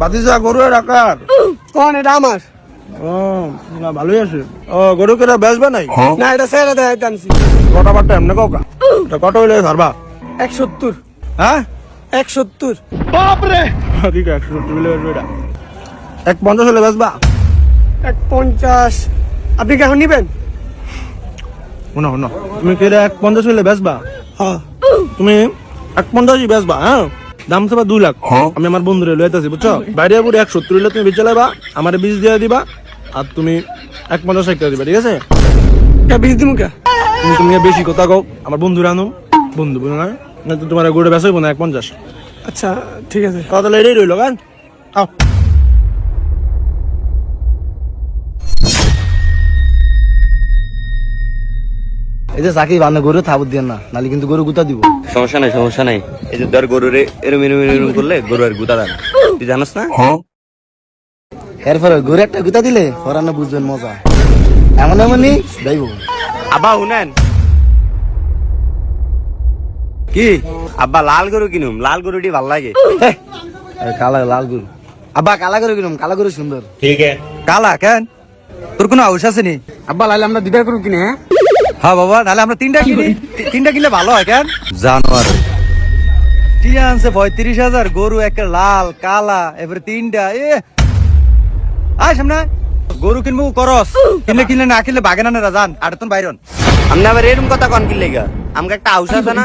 বাতিজা গরু রাখার কোন এটা আমার? ও না ভালোই আছে। ও গরু কেটা বেচবে নাই? না এটা সেরা দেয় আনছি। কটা বারটা এমনি এটা কত হইলে ধরবা? এক সত্তর হ্যাঁ এক সত্তর ঠিক আছে একশো সত্তর হইলে বেচবে এটা। এক পঞ্চাশ হলে বেচবা? এক পঞ্চাশ। আপনি কি এখন নিবেন? শোনো শোনো। তুমি কি এটা এক পঞ্চাশ হইলে বেচবা? হ্যাঁ। তুমি এক পঞ্চাশই বেচবা হ্যাঁ? দাম সবা দুই লাখ। আমি আমার বন্ধুরে লইতেছি বুঝছ? বাইরে পুরো এক সত্তর হইলে তুমি বেচে লাইবা আমার বীজ দিয়ে দিবা আর তুমি এক পঞ্চাশ একটা দিবা ঠিক আছে? বীজ দিন কে? তুমি তুমি বেশি কথা কও আমার বন্ধু আনো বন্ধু বন্ধু না? না তো তোমার গোড়ে বেচা হইব না এক পঞ্চাশ। আচ্ছা ঠিক আছে। তাহলে এটাই রইল গান। এই যে চাকি বানে গরু থাবত দিয়ে না নালে কিন্তু গরু গুতা দিব। সমস্যা নাই সমস্যা নাই। এই যে ধর গরুরে এরম এরম এরম করলে গরু আর গুতা দেয় তুই জানাস না? এরপরে গরু একটা গুতা দিলে ফরানো বুঝবেন মজা। এমন এমনই শুনেন। কি? আব্বা লাল গরু কিনুম লাল গরুটি ভালো লাগে। কালা লাল গরু। আব্বা কালা গরু কিনুম কালা গরু সুন্দর। ঠিক কালা কেন? তোর কোনো আউস আছে নি? আব্বা লাইলে আমরা দুইটা গরু কিনে হ্যাঁ? হ্যাঁ বাবা নাহলে আমরা তিনটা কিনি। তিনটা কিনলে ভালো হয় কেন? জানোয়ার। টিয়া আনছে পঁয়ত্রিশ হাজার গরু একটা লাল কালা এবারে তিনটা এ। আয় সামনে। গরু কিনবো করস। কিনলে কিনলে না কিনলে বাগানানেরা যান আর তোর বাইরন। আপনি আবার এরম কথা কন কি লেগা? আমাকে একটা হাউস আছে না?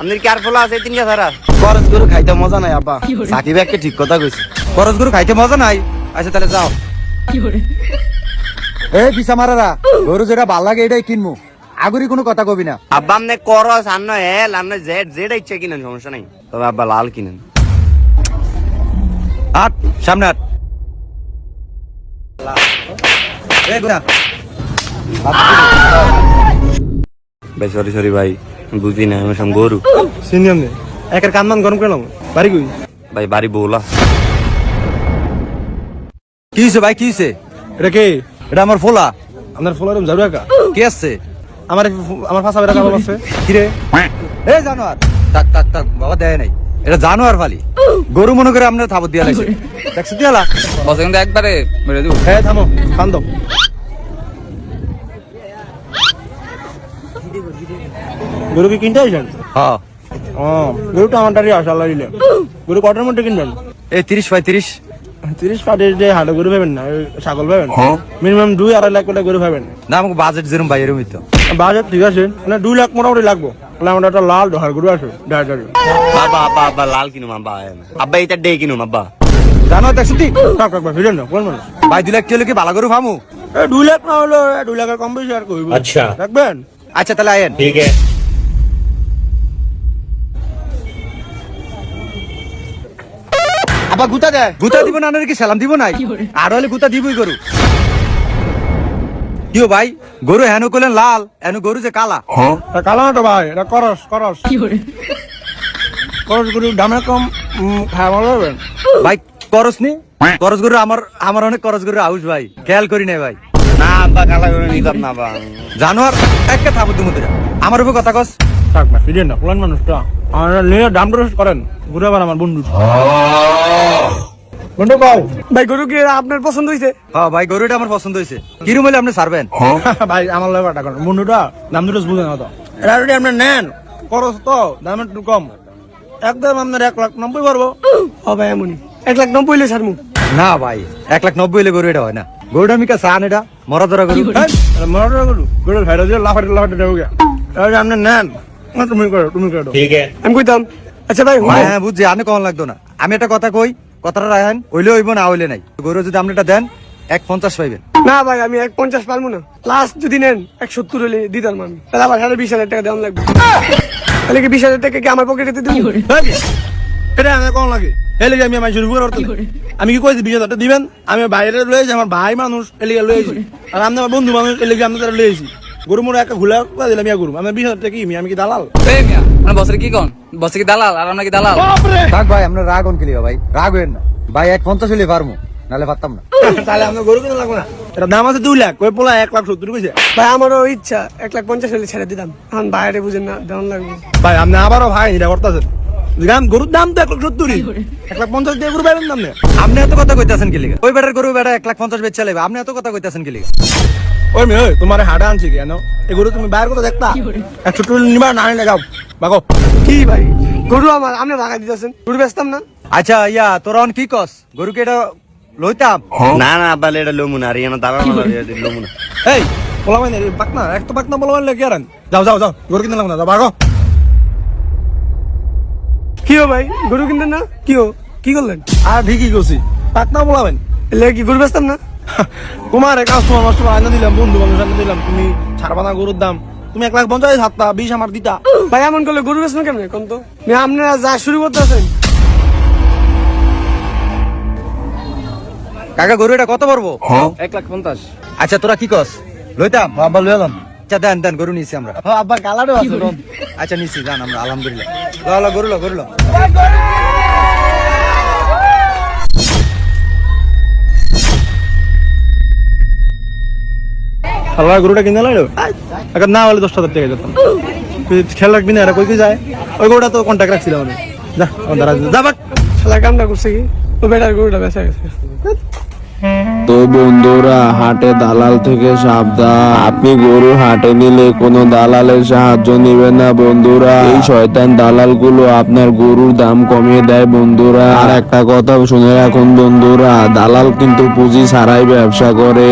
আপনার কি আর ফলো আছে তিন সারা খরচ গরু খাইতে মজা নাই আব্বা। সাকিব একটা ঠিক কথা কইছে। করস গরু খাইতে মজা নাই। আচ্ছা তাহলে যাও। এ পিসা মারারা গরু যেটা ভালো লাগে এটাই কিনবো আগুরি কোনো কথা কবি না। আব্বা আপনি করস আন্ন হেল আন্ন জেড যেটা ইচ্ছা কিনেন সমস্যা নাই। তবে আব্বা লাল কিনেন। আট সামনে আট। ভাই সরি সরি ভাই বুঝি না আমি সব গরু। সিনিয়র নে একের কান্দান গরম কেন বাড়ি কই ভাই বাড়ি বউলা। কি হয়েছে ভাই কি হয়েছে এটা কে? এটা আমার ফোলা। আপনার ফলোয়ার ঝাড়ু একা। কে আসছে আমার আমার ফাঁসা বেড়া কেমন আছে কিরে? এ জানোয়ার। তাক তাক তাক বাবা দেয় নাই। এটা জানোয়ার ফালি। গরু মনে করে আপনার থাবত দিয়া লাগছে দেখছ দিয়ালা বসে কিন্তু একবারে মেরে দিব। হ্যাঁ থামো শান্ত গরু কি কিনতে আইসেন হ্যাঁ। ও গরুটা আমার দাঁড়িয়ে আসা দিলে গরু কটার মধ্যে কিনবেন? এই তিরিশ পঁয়ত্রিশ তিরিশ। যে হাটে গরু পাবেন না ছাগল পাবেন মিনিমাম দুই আড়াই লাখ করে গরু পাবেন না আমাকে বাজেট যেরকম ভাই এরকম তো। বাজার ঠিক আছে মানে দুই লাখ মোটামুটি লাগবো। একটা লাল ডহার গরু আছে আব্বা আব্বা আব্বা লাল কিনুম আব্বা আব্বা এটা ডে কিনুম আব্বা। জানোয়ার দেখছ তুই কাক কাক ভিড়েন না কোন মানুষ? ভাই দুই লাখ টিয়া কি ভালো গরু ফামু দুই লাখ না হলো দুই লাখের কম বেশি আর কইব আচ্ছা। রাখবেন? আচ্ছা তাহলে আয়েন। আব্বা গুতা দেয়। গুতা দিব না নাকি সালাম দিব নাই? আর হলে গুতা দিবই গরু। কিও ভাই গরু হেন করলেন লাল হেন গরু যে কালা। এটা কালো না তো ভাই? এটা করস করস। করস গরু দামে কম উম, খাওয়া ভালো পাবেন ভাই করস নি? করস গরু আমার আমার অনেক করস গরু আউস ভাই। খেয়াল করি নাই ভাই। না আব্বা কালা করে নিতাম না আব্বা। জানোয়ার একটা থাবো তুমি আমার উপর কথা কস। থাক না ফিরেন না পুরান মানুষটা। আমার নিয়ে করেন। ঘুরে আবার আমার বন্ধু। বন্ধু কও ভাই গরু কি আপনার পছন্দ হয়েছে হ্যাঁ ভাই গরুটা আমার পছন্দ হয়েছে কিরম হলে আপনি সারবেন ভাই আমার লাগে টাকা বন্ধুটা দাম দুটো বুঝে না এটা যদি আপনি নেন খরচ তো দাম একটু কম। একদম আপনার এক লাখ নব্বই পারব। ও ভাই এমনই। এক লাখ নব্বই হলে ছাড়মু। না ভাই এক লাখ নব্বই হলে গরু এটা হয় না। গরুটা আমি কা চান এটা? মরা ধরা গরু? হ্যাঁ মনে গরু। গরু ভাইরা দিয়ে লাফাটে লাফাটে দেবো গিয়া। আপনি নেন না, তুমি করো তুমি করো। আমি কইতাম আচ্ছা ভাই ভাই হ্যাঁ বুঝছি কখন লাগতো না। আমি একটা কথা কই কথাটা রাখেন হইলে হইব না হইলে নাই। গরু যদি আপনি এটা দেন এক পঞ্চাশ পাইবেন। না ভাই আমি এক পঞ্চাশ পারব না। লাস্ট যদি নেন এক সত্তর হলে দিতাম আমি। তাহলে আবার সাড়ে বিশ হাজার টাকা দেওয়া লাগবে। তাহলে কি বিশ হাজার টাকা কি আমার পকেটে এটা কম লাগে। এই আমি আমার শুরু করে? আমি কি কইছি বিশ দিবেন? আমি বাইরে লয়েছি আমার ভাই মানুষ এলিগে লয়েছি আর আমি আমার বন্ধু মানুষ এলিগে আমি তারা লয়েছি গরু মোড়ে একটা ঘুলা করে দিলাম ইয়া গরু। আমি বিশ হাজার টাকা কি আমি কি দালাল? এই মিয়া মানে বসে কি কোন? বসে কি দালাল? আর আমরা কি দালাল? থাক ভাই আপনার রাগ অন কিলিবা ভাই। রাগ হইন না। ভাই এক পঞ্চাশ হইলে পারমু নাহলে পারতাম না। তাহলে আপনার গরু কিনা লাগবে না? এটা দাম আছে দুই লাখ ওই পোলা এক লাখ সত্তর কইছে। ভাই আমারও ইচ্ছা এক লাখ পঞ্চাশ হলে ছেড়ে দিতাম। এখন বাইরে বুঝেন না দেওয়ান লাগবে। ভাই আপনি আবারও ভাই এটা করতেছেন। গ্রাম গরুর দাম তো এক লাখ সত্তরই এক লাখ পঞ্চাশ দিয়ে গরু দাম আপনি? এত কথা কইতাছেন কি লিগা ওই বেটার গরু বেটা এক লাখ পঞ্চাশ বেচা লাগবে। আপনি এত কথা কইতাছেন কি লিগা ওই মেয়ে তোমার হাড়া আনছি কেন এই গরু তুমি বাইরের কথা দেখতা একশো টুল নিবা না যাও। বাগো। কি ভাই? গরু আমার আপনি ভাগা দিতেছেন। গরু বেচতাম না? আচ্ছা ইয়া তোরা অন কি কস? গরুকে এটা লইতাম? না না আব্বা এটা লোমু না আর মালাল লোমু না। এই বলা মানে পাকনা এক তো পাকনা বলা মানে কি আর যাও যাও যাও গরু কিনতে লাগবে না যাও বাগো। কি হো ভাই? গরু কিনতেন না? কি হো কি করলেন? আর ঠিকই করছি পাকনা বলাবেন এলে কি গরু বেচতাম না? তোমার এক কাস্টমার মাস্টমার দিলাম বন্ধু বান্ধব দিলাম তুমি ছাড়বা না গরুর দাম। তুমি এক লাখ পঞ্চাশ সাতটা বিশ আমার দিতা। ভাই এমন করলে গরু বেচবেন কেমনে? কোন তো? আপনারা যা শুরু করতেছেন। কাকা গরু এটা কত পড়ব? এক লাখ পঞ্চাশ। আচ্ছা তোরা কি কস? লইতাম। আব্বা লয়ে এলাম আচ্ছা দেন দেন গরু নিছি আমরা। আব্বা কালারও আছে আচ্ছা নিছি জান আমরা আলহামদুলিল্লাহ। ল ল গরু ল গরু ল হালকা গরুটা কিনে লাইলো? এখন না হলে দশ হাজার টাকা যেতাম খেয়াল রাখবি না এরা কই কি যায়? ওই গরুটা তো কন্ট্যাক্ট রাখছিলাম আমি। যা আমার দ্বারা যা বাক শালা কামটা করছে কি? ও বেটার গরুটা বেচা গেছে। তো বন্ধুরা হাটে দালাল থেকে সাবধান। আপনি গরু হাটে নিলে কোনো দালালের সাহায্য নেবেন না বন্ধুরা। এই শয়তান দালালগুলো আপনার গরুর দাম কমিয়ে দেয় বন্ধুরা। আর একটা কথা শুনে রাখুন বন্ধুরা দালাল কিন্তু পুঁজি ছাড়াই ব্যবসা করে।